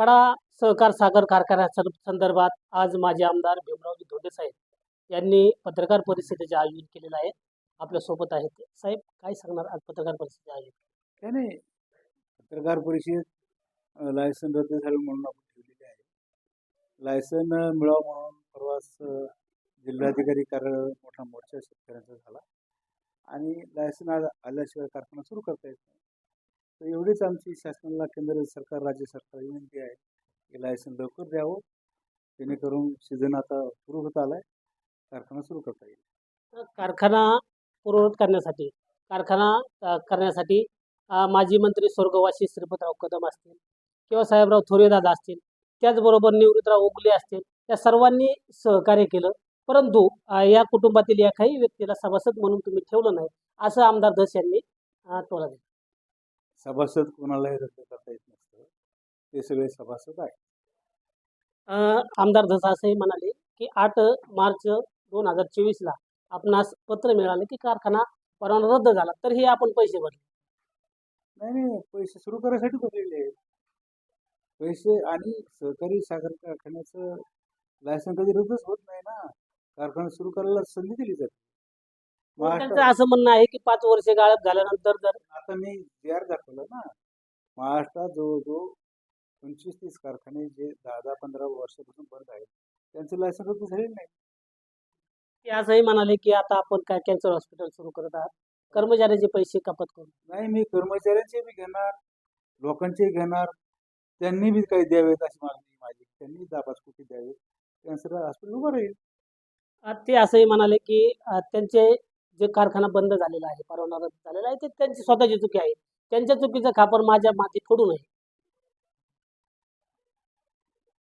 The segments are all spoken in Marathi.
कडा सहकार सागर कारखान्या संदर्भात आज माझे आमदार भीमरावजी धोंडे साहेब यांनी पत्रकार परिषदेचे आयोजन केलेलं आहे. आपल्यासोबत आहेत ते. साहेब काय सांगणार आज पत्रकार परिषदेचे आयोजन? काय नाही. पत्रकार परिषद लायसन रद्द झालं म्हणून आपण ठेवलेली आहे. लायसन मिळावं म्हणून प्रवास जिल्हाधिकारी कार्यालय मोठा मोर्चा शेतकऱ्यांचा झाला. आणि लायसन आज आल्याशिवाय कारखाना सुरू करता येत नाही. तर एवढीच आमची शासनाला केंद्र सरकार राज्य सरकार विनंती आहे की लायसन लवकर द्यावं. जेणेकरून सीझन आता सुरू होत आलाय. कारखाना सुरू करता येईल. कारखाना पूर्ववत करण्यासाठी कारखाना करण्यासाठी माजी मंत्री स्वर्गवासी श्रीपतराव कदम असतील किंवा साहेबराव थोरेदादा असतील त्याचबरोबर निवृत्तराव उगले असतील या सर्वांनी सहकार्य केलं. परंतु या कुटुंबातील या काही व्यक्तीला सभासद म्हणून तुम्ही ठेवलं नाही असं आमदार धस यांनी टोला दिला. सभासद कोणालाही रद्द करता येत नसतं. ते सगळे सभासद आहेत. आमदार धस असंही म्हणाले की आठ मार्च दोन हजार चोवीसला आपणास पत्र मिळाले की कारखाना परवाना रद्द झाला तरीही आपण पैसे भरले. नाही नाही पैसे सुरू करायसाठी भरलेले आहेत. पैसे आणि सहकारी साखर कारखान्याचं लायसन कधी रद्दच होत नाही ना. कारखाना सुरू करायला संधी दिली जाते. त्यांचं महाराष्ट्र असं म्हणणं आहे की पाच वर्षे गाळप झाल्यानंतर जर आता मी आर दाखवलं ना महाराष्ट्रात जवळजवळ पंचवीस तीस कारखाने जे दहा दहा पंधरा वर्षापासून बंद आहेत त्यांचं लायसन रद्द झालेलं नाही. ते असंही म्हणाले की आता आपण काय कॅन्सर हॉस्पिटल सुरू करत आहात. कर्मचाऱ्याचे पैसे कपात करू. नाही मी कर्मचाऱ्यांचे बी घेणार लोकांचे घेणार त्यांनी बी काही द्यावेत अशी मागणी माझी. त्यांनी दहा पाच कोटी द्यावेत. कॅन्सर हॉस्पिटल उभं राहील. अ, ते असंही म्हणाले की अ, त्यांचे जे कारखाना बंद झालेला आहे परवाना रद्द झालेला आहे ते त्यांची स्वतःची चुकी आहे. त्यांच्या चुकीचं खापर माझ्या मातीत पडू नये.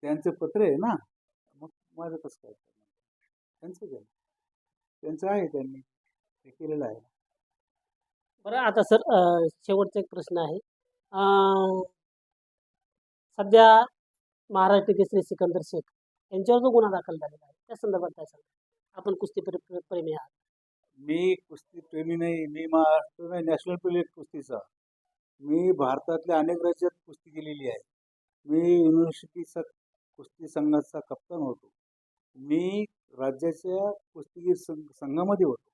त्यांचं पत्र आहे ना? मग माझं कसं काय? त्यांचं घ्या त्यांचं आहे त्यांनी. हे केलेलं आहे. बरं आता सर अ, शेवटचा एक प्रश्न आहे. अ, सध्या महाराष्ट्र केसरी सिकंदर शेख यांच्यावर जो गुन्हा दाखल झालेला आहे त्या संदर्भात काय सांगा आपण कुस्ती प्रे- प्रे- प्रेमी आहात. मी कुस्ती प्रेमी नाही मी महाराष्ट्र नाही नॅशनल प्लेट कुस्तीचा. मी भारतातल्या अनेक राज्यात कुस्ती केलेली आहे. मी युनिव्हर्सिटीचा कुस्ती संघाचा कप्तान होतो. मी राज्याच्या कुस्तीगीर संघ संघामध्ये होतो.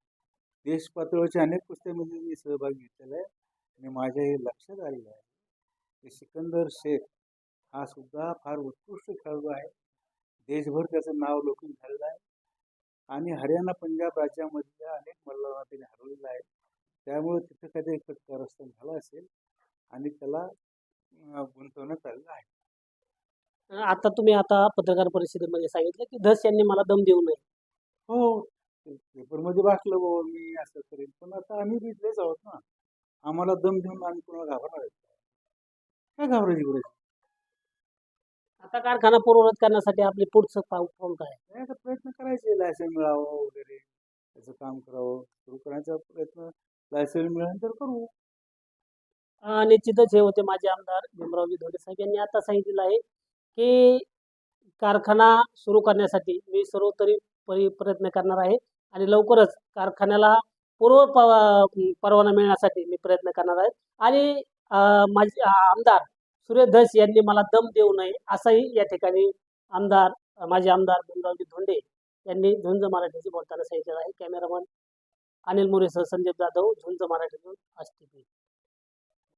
देश पातळीच्या अनेक कुस्त्यामध्ये मी सहभाग घेतलेला आहे आणि माझ्या हे लक्षात आलेलं आहे की सिकंदर शेख हा सुद्धा फार उत्कृष्ट खेळाडू आहे. देशभर त्याचं नाव लोकून झालेलं आहे. आणि हरियाणा पंजाब राज्यामधल्या अनेक मल्लांना त्याने हरवलेलं आहे त्यामुळे तिथं काहीतरी एक कारस्थान झालं असेल आणि त्याला गुंतवण्यात आलेलं आहे. आता तुम्ही आता पत्रकार परिषदेमध्ये सांगितलं की धस यांनी मला दम देऊ नये. हो पेपरमध्ये वाचलं बाबा मी असं करेन. पण आता आम्ही बी इथलेच आहोत ना. आम्हाला दम देऊन आम्ही कोणाला घाबरणार? काय घाबरायची गरज? आता कारखाना पूर्ववत करण्यासाठी आपले पुढचं पाऊल पाऊल काय आहे? नाही आता प्रयत्न करायचे लायसन मिळावं वगैरे त्याचं काम करावं सुरू करण्याचा प्रयत्न लायसन मिळाल्यानंतर करू अ, निश्चितच हे होते माझे आमदार भीमरावजी धोंडे साहेब यांनी आता सांगितलेलं आहे की कारखाना सुरू करण्यासाठी मी सर्वतरी परी प्रयत्न करणार आहे आणि लवकरच कारखान्याला पूर्व परवाना मिळण्यासाठी मी प्रयत्न करणार आहे आणि अ, माझे आ- आमदार सूर्य धस यांनी मला दम देऊ नये असंही या ठिकाणी आमदार माजी माझे आमदार भीमरावजी धोंडे यांनी झुंज मराठीशी बोलताना सांगितलेलं आहे. कॅमेरामन अनिल मोरेसह संदीप जाधव झुंज मराठीतून आष्टी